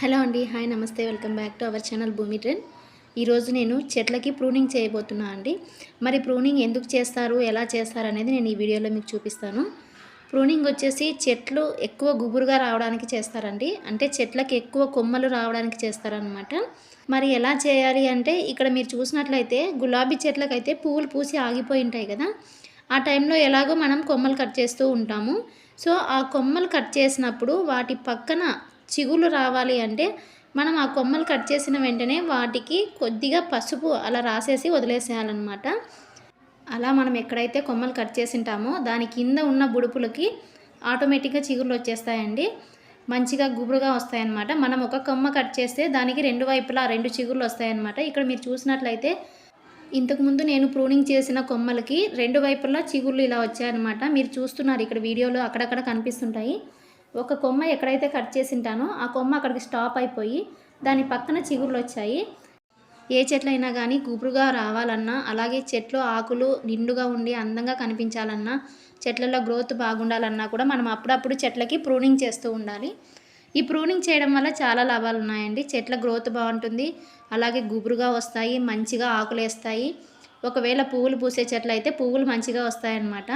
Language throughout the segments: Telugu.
హలో అండి hi namaste welcome back to our channel Bhoomi trend. ఈరోజు నేను చెట్లకి ప్రూనింగ్ చేయబోతున్నా అండి. మరి ప్రూనింగ్ ఎందుకు చేస్తారు ఎలా చేస్తారు అనేది నేను ఈ వీడియోలో మీకు చూపిస్తాను. ప్రూనింగ్ వచ్చేసి చెట్లు ఎక్కువ గుబురుగా రావడానికి చేస్తారండి. అంటే చెట్లకి ఎక్కువ కొమ్మలు రావడానికి చేస్తారనమాట మరి ఎలా చేయాలి అంటే ఇక్కడ మీరు చూసినట్లయితే గులాబీ చెట్లకైతే పువ్వులు పూసి ఆగిపోయి ఉంటాయి కదా. ఆ టైంలో ఎలాగో మనం కొమ్మలు కట్ చేస్తూ ఉంటాము. సో ఆ కొమ్మలు కట్ చేసినప్పుడు వాటి పక్కన చిగులు రావాలి అంటే మనం ఆ కొమ్మలు కట్ చేసిన వెంటనే వాటికి కొద్దిగా పసుపు అలా రాసేసి వదిలేసేయాలన్నమాట. అలా మనం ఎక్కడైతే కొమ్మలు కట్ చేసింటామో దాని కింద ఉన్న బుడుపులకి ఆటోమేటిక్గా చిగుళ్ళు వచ్చేస్తాయండి. మంచిగా గుబురుగా వస్తాయన్నమాట. మనం ఒక కొమ్మ కట్ చేస్తే దానికి రెండు వైపులా రెండు చిగుళ్ళు వస్తాయన్నమాట. ఇక్కడ మీరు చూసినట్లయితే ఇంతకుముందు నేను ప్రూనింగ్ చేసిన కొమ్మలకి రెండు వైపులా చిగుళ్ళు ఇలా వచ్చాయన్నమాట. మీరు చూస్తున్నారు ఇక్కడ వీడియోలో అక్కడక్కడ కనిపిస్తుంటాయి. ఒక కొమ్మ ఎక్కడైతే కట్ చేసింటానో ఆ కొమ్మ అక్కడికి స్టాప్ అయిపోయి దాని పక్కన చిగురులు వచ్చాయి. ఏ చెట్లైనా కానీ గుబురుగా రావాలన్నా అలాగే చెట్లు ఆకులు నిండుగా ఉండి అందంగా కనిపించాలన్నా చెట్లలో గ్రోత్ బాగుండాలన్నా కూడా మనం అప్పుడప్పుడు చెట్లకి ప్రూనింగ్ చేస్తూ ఉండాలి. ఈ ప్రూనింగ్ చేయడం వల్ల చాలా లాభాలు ఉన్నాయండి. చెట్ల గ్రోత్ బాగుంటుంది అలాగే గుబురుగా వస్తాయి మంచిగా ఆకులు వేస్తాయి ఒకవేళ పువ్వులు పూసే చెట్లు అయితే పువ్వులు మంచిగా వస్తాయన్నమాట.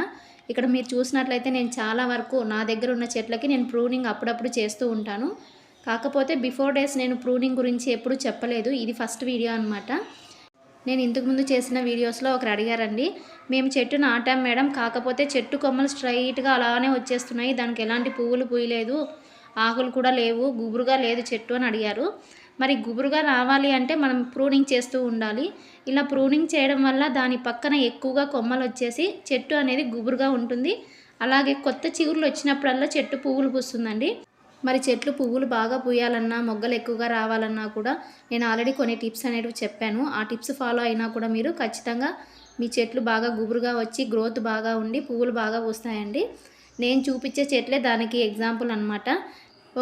ఇక్కడ మీరు చూసినట్లయితే నేను చాలా వరకు నా దగ్గర ఉన్న చెట్లకి నేను ప్రూనింగ్ అప్పుడప్పుడు చేస్తూ ఉంటాను. కాకపోతే బిఫోర్ డేస్ నేను ప్రూనింగ్ గురించి ఎప్పుడు చెప్పలేదు. ఇది ఫస్ట్ వీడియో అనమాట నేను ఇంతకుముందు చేసిన వీడియోస్లో ఒకరు అడిగారండి మేము చెట్టు నాటాం మేడం కాకపోతే చెట్టు కొమ్మలు స్ట్రైట్గా అలానే వచ్చేస్తున్నాయి. దానికి ఎలాంటి పువ్వులు పూయలేదు. ఆకులు కూడా లేవు గుబురుగా లేదు చెట్టు అని అడిగారు. మరి గుబురుగా రావాలి అంటే మనం ప్రూనింగ్ చేస్తూ ఉండాలి. ఇలా ప్రూనింగ్ చేయడం వల్ల దాని పక్కన ఎక్కువగా కొమ్మలు వచ్చేసి చెట్టు అనేది గుబురుగా ఉంటుంది. అలాగే కొత్త చిగురులు వచ్చినప్పుడల్లా చెట్టు పువ్వులు పూస్తుందండి. మరి చెట్లు పువ్వులు బాగా పూయాలన్నా మొగ్గలు ఎక్కువగా రావాలన్నా కూడా నేను ఆల్రెడీ కొన్ని టిప్స్ అనేవి చెప్పాను. ఆ టిప్స్ ఫాలో అయినా కూడా మీరు ఖచ్చితంగా మీ చెట్లు బాగా గుబురుగా వచ్చి గ్రోత్ బాగా ఉండి పువ్వులు బాగా పూస్తాయండి. నేను చూపించే చెట్లే దానికి ఎగ్జాంపుల్ అనమాట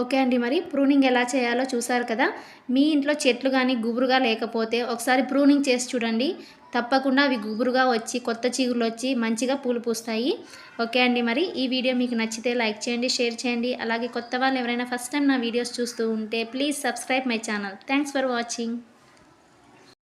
ఓకే అండి. మరి ప్రూనింగ్ ఎలా చేయాలో చూసారు కదా? మీ ఇంట్లో చెట్లు కానీ గుబురుగా లేకపోతే ఒకసారి ప్రూనింగ్ చేసి చూడండి. తప్పకుండా అవి గుబురుగా వచ్చి కొత్త చిగురులు వచ్చి మంచిగా పూలు పూస్తాయి. ఓకే అండి. మరి ఈ వీడియో మీకు నచ్చితే లైక్ చేయండి షేర్ చేయండి. అలాగే కొత్త వాళ్ళు ఎవరైనా ఫస్ట్ టైం నా వీడియోస్ చూస్తూ ఉంటే please subscribe my channel. Thanks for watching.